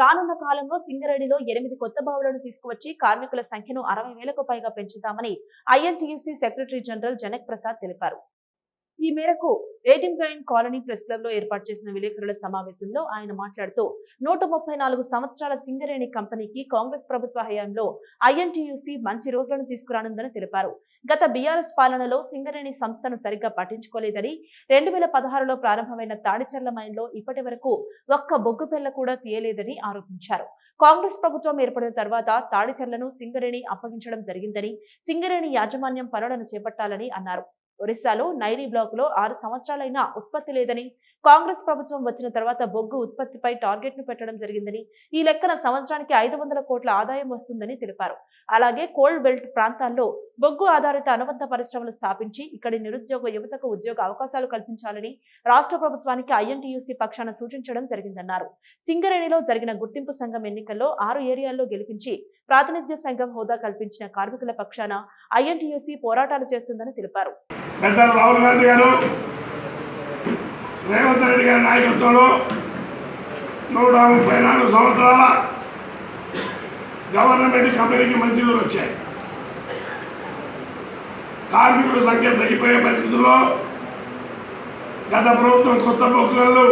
రానున్న కాలంలో సింగరేణిలో ఎనిమిది కొత్త బావులను తీసుకువచ్చి కార్మికుల సంఖ్యను అరవై వేలకు పైగా పెంచుతామని INTUC secretary general Janak Prasad తెలిపారు. ఈ మేరకు ఏటిం గైన్ కాలనీ ప్రెస్ క్లబ్లో ఏర్పాటు చేసిన విలేకరుల సమావేశంలో ఆయన మాట్లాడుతూ నూట ముప్పై నాలుగు సంవత్సరాల సింగరేణి కంపెనీకి కాంగ్రెస్ ప్రభుత్వ హయాంలో ఐఎన్టీయూసీ మంచి రోజులను తీసుకురానుందని తెలిపారు. గత బీఆర్ఎస్ పాలనలో సింగరేణి సంస్థను సరిగ్గా పట్టించుకోలేదని రెండు వేల పదహారులో ప్రారంభమైన తాడిచర్ల మైన్లో ఇప్పటి వరకు ఒక్క బొగ్గు పిల్ల కూడా తీయలేదని ఆరోపించారు. కాంగ్రెస్ ప్రభుత్వం ఏర్పడిన తర్వాత తాడిచర్లను సింగరేణి అప్పగించడం జరిగిందని సింగరేణి యాజమాన్యం పనులను చేపట్టాలని అన్నారు. ఒరిస్సాలో నైరీ బ్లాక్లో ఆరు సంవత్సరాలైనా ఉత్పత్తి లేదని కాంగ్రెస్ ప్రభుత్వం వచ్చిన తర్వాత బొగ్గు ఉత్పత్తిపై టార్గెట్ను పెట్టడం జరిగిందని ఈ లెక్కన సంవత్సరానికి ఐదు వందల కోట్ల ఆదాయం వస్తుందని తెలిపారు. అలాగే కోల్డ్ బెల్ట్ ప్రాంతాల్లో బొగ్గు ఆధారిత అనుబంధ పరిశ్రమలు స్థాపించి ఇక్కడి నిరుద్యోగ యువతకు ఉద్యోగ అవకాశాలు కల్పించాలని రాష్ట్ర ప్రభుత్వానికి ఐఎన్టీయూసీ పక్షాన సూచించడం జరిగిందన్నారు. సింగరేణిలో జరిగిన గుర్తింపు సంఘం ఎన్నికల్లో ఆరు ఏరియాల్లో గెలిపించి ప్రాతినిధ్య సంఘం హోదా కల్పించిన కార్మికుల పక్షాన ఐఎన్టీయూసీ పోరాటాలు చేస్తుందని తెలిపారు. రేవంత్ రెడ్డి గారి నాయకత్వంలో నూట ముప్పై నాలుగు సంవత్సరాల గవర్నమెంట్ కంపెనీకి మంచి వచ్చాయి కార్మికుల సంఖ్య తగ్గిపోయే పరిస్థితుల్లో గత ప్రభుత్వం కొత్త బొగ్గులు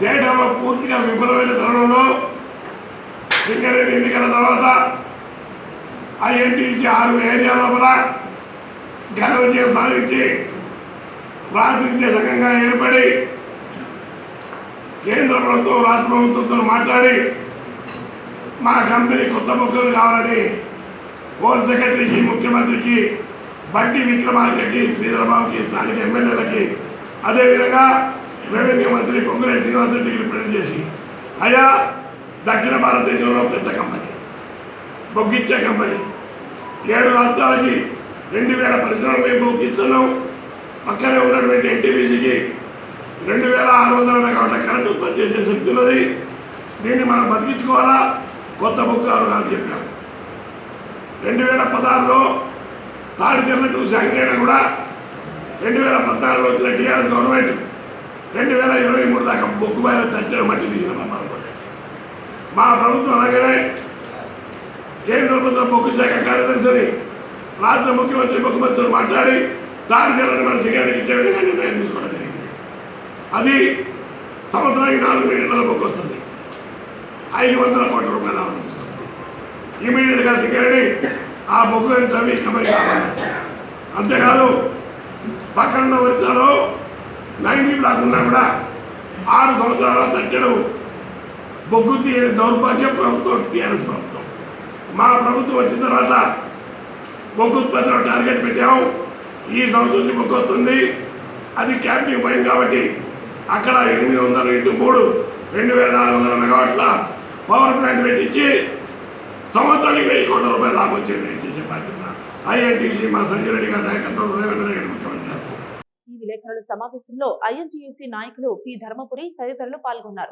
డేటాలో పూర్తిగా విఫలమైన తరుణంలో సింగరేణి ఎన్నికల తర్వాత ఐఎన్టీసీ ఆరు ఏరియాల లోపల ఘన విజయం సాధించి ప్రాతినిధ్య సంఘంగా ఏర్పడి కేంద్ర ప్రభుత్వం రాష్ట్ర ప్రభుత్వంతో మాట్లాడి మా కంపెనీ కొత్త బొక్కలు కావాలని హోల్ సెక్రటరీకి ముఖ్యమంత్రికి బట్టి విక్రమార్కకి శ్రీధరబాబుకి స్థానిక ఎమ్మెల్యేలకి అదేవిధంగా రెవెన్యూ మంత్రి పొంగులేటి శ్రీనివాసరెడ్డికి రిప్రజెంట్ చేసి అయా దక్షిణ భారతదేశంలో పెద్ద కంపెనీ బొగ్గిచ్చే కంపెనీ ఏడు రాష్ట్రాలకి రెండు వేల పరిశ్రమలు మేము బొగ్గిస్తున్నాం. పక్కనే ఉన్నటువంటి ఎన్టీపీసీకి రెండు వేల ఆరు వందల మెగావాట్ల కరెంట్ ఉత్పత్తి చేసే శక్తి ఉన్నది. దీన్ని మనం బతికించుకోవాలా? కొత్త బొగ్గు అని చెప్పాము రెండు వేల పదహారులో తాడిచెర్ల టూ శాంక్షన్ కూడా రెండు వేల పద్నాలుగులో వచ్చిన టీఆర్ఎస్ గవర్నమెంట్ రెండు వేల ఇరవై మూడు దాకా బొగ్గు బయట తట్టిన మట్టి తీసిన పాపాలు మా ప్రభుత్వం అలాగనే కేంద్ర ప్రభుత్వం బొగ్గు శాఖ కార్యదర్శిని రాష్ట్ర ముఖ్యమంత్రి ముఖ్యమంత్రితో మాట్లాడి తాడిచెర్లని మన సిగరెట్కి ఇచ్చే విధంగా నిర్ణయం తీసుకోవడం జరిగింది. అది సంవత్సరానికి నాలుగు మిలియన్ల బొక్కు వస్తుంది. ఐదు వందల కోట్ల రూపాయలు లాభం ఇమీడియట్గా సిగరెట్ ఆ బొగ్గుని తవ్వి కమరి అంతేకాదు పక్కనున్న ఒరిస్సాలో నైన్టీ బ్లాక్ ఉన్నా కూడా ఆరు సంవత్సరాల తట్టడం బొగ్గు తీయని దౌర్భాగ్యం ప్రభుత్వం టీఆర్ఎస్ ప్రభుత్వం. మా ప్రభుత్వం వచ్చిన తర్వాత బొగ్గు ఉత్పత్తిలో టార్గెట్ పెట్టాము. ఈ సంవత్సరం నుంచి అది క్యాపిటివ్ పోయింది కాబట్టి అక్కడ ఎనిమిది వందల ఇంటూ మూడు రెండు వేల నాలుగు వందల మెగావాట్ల పవర్ ప్లాంట్ పెట్టించి సంవత్సరానికి వెయ్యి కోట్ల రూపాయలు లాభం వచ్చేది చేసే బాధ్యత. ఐఎన్టీసీ మా సంజయ్ రెడ్డి గారి నాయకత్వం రేవంత్ రెడ్డి ముఖ్యమంత్రి చేస్తాం ఈ విలేకరుల సమావేశంలో ఐఎన్టీయూసీ నాయకులు పి ధర్మపురి తదితరులు పాల్గొన్నారు.